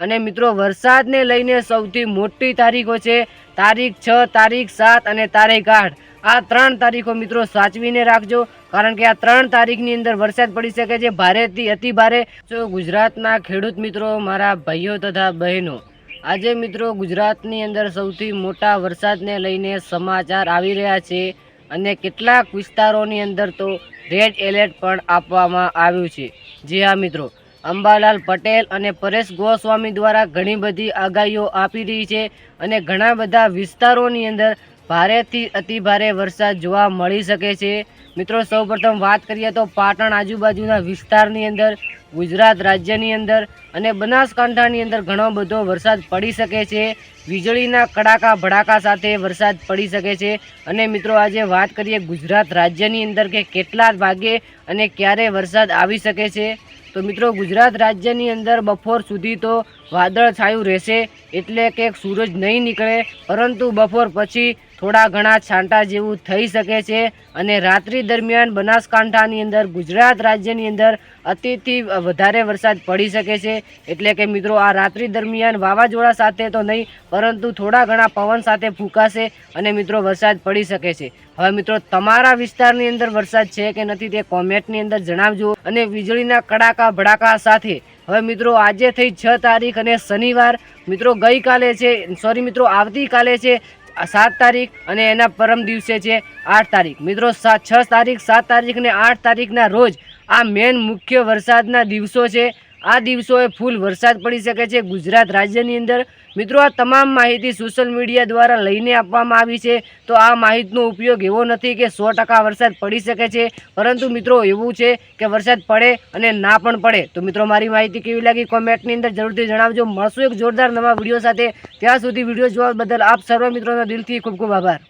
અને મિત્રો, વરસાદને લઈને સૌથી મોટી તારીખો છે તારીખ છ, તારીખ સાત અને તારીખ આઠ. આ ત્રણ તારીખો મિત્રો સાચવીને રાખજો, કારણ કે આ ત્રણ તારીખની અંદર વરસાદ પડી શકે છે. ભારેથી અતિ ભારે. જો ગુજરાતના ખેડૂત મિત્રો, મારા ભાઈઓ તથા બહેનો, આજે મિત્રો ગુજરાતની અંદર સૌથી મોટા વરસાદને લઈને સમાચાર આવી રહ્યા છે અને કેટલાક વિસ્તારોની અંદર તો રેડ એલર્ટ પણ આપવામાં આવ્યું છે. જી હા, મિત્રો. અંબાલાલ પટેલ અને પરેશ ગોસ્વામી દ્વારા ઘણી બધી આગાહીઓ આપી રહી છે અને ઘણા બધા વિસ્તારોની અંદર ભારેથી અતિ ભારે વરસાદ જોવા મળી શકે છે. મિત્રો, સૌપ્રથમ વાત કરીએ તો પાટણ આજુબાજુના વિસ્તારની અંદર, ગુજરાત રાજ્યની અંદર અને બનાસકાંઠાની અંદર ઘણો બધો વરસાદ પડી શકે છે. વીજળીના કડાકા ભડાકા સાથે વરસાદ પડી શકે છે. અને મિત્રો, આજે વાત કરીએ ગુજરાત રાજ્યની અંદર કે કેટલા ભાગે અને ક્યારે વરસાદ આવી શકે છે. તો મિત્રો, ગુજરાત રાજ્યની અંદર બપોર સુધી તો વાદળ છાયું રહેશે એટલે કે સૂરજ નહીં નીકળે, પરંતુ બપોર પછી થોડા ઘણા છાંટા જેવું થઈ શકે છે અને રાત્રિ દરમિયાન બનાસકાંઠાની અંદર, ગુજરાત રાજ્યની અંદર અતિથી વધારે વરસાદ પડી શકે છે. એટલે કે મિત્રો, આ રાત્રિ દરમિયાન વાવાઝોડા સાથે તો નહીં, પરંતુ થોડા ઘણા પવન સાથે ફૂંકાશે અને મિત્રો, વરસાદ પડી શકે છે. હવે મિત્રો, તમારા વિસ્તારની અંદર વરસાદ છે કે નથી તે કોમેન્ટની અંદર જણાવજો અને વીજળીના કડાકા ભડાકા સાથે. હવે મિત્રો, આજે થઈ છ તારીખ અને શનિવાર. મિત્રો, ગઈકાલે છે, સોરી મિત્રો, આવતીકાલે છે. સાત તારીખ અને એના પરમ દિવસે છે આઠ તારીખ. મિત્રો છ તારીખ, સાત તારીખ અને આઠ તારીખના રોજ આ મેન મુખ્ય વરસાદના દિવસો છે. આ દિવસોએ ફૂલ વરસાદ પડી શકે છે. ગુજરાત રાજ્યની અંદર મિત્રો આ તમામ માહિતી સોશિયલ મીડિયા દ્વારા લઈને આપવામાં આવી છે. તો આ માહિતીનો ઉપયોગ એવો નથી કે સો વરસાદ પડી શકે છે. પરંતુ મિત્રો એવું છે કે વરસાદ પડે અને ના પણ પડે. તો મિત્રો મારી માહિતી કેવી લાગી? કોમેન્ટની અંદર જરૂરથી જણાવજો. મળશું એક જોરદાર નવા વીડિયો સાથે. ત્યાં સુધી વીડિયો જોવા બદલ આપ સર્વ મિત્રોનો દિલથી ખૂબ ખૂબ આભાર.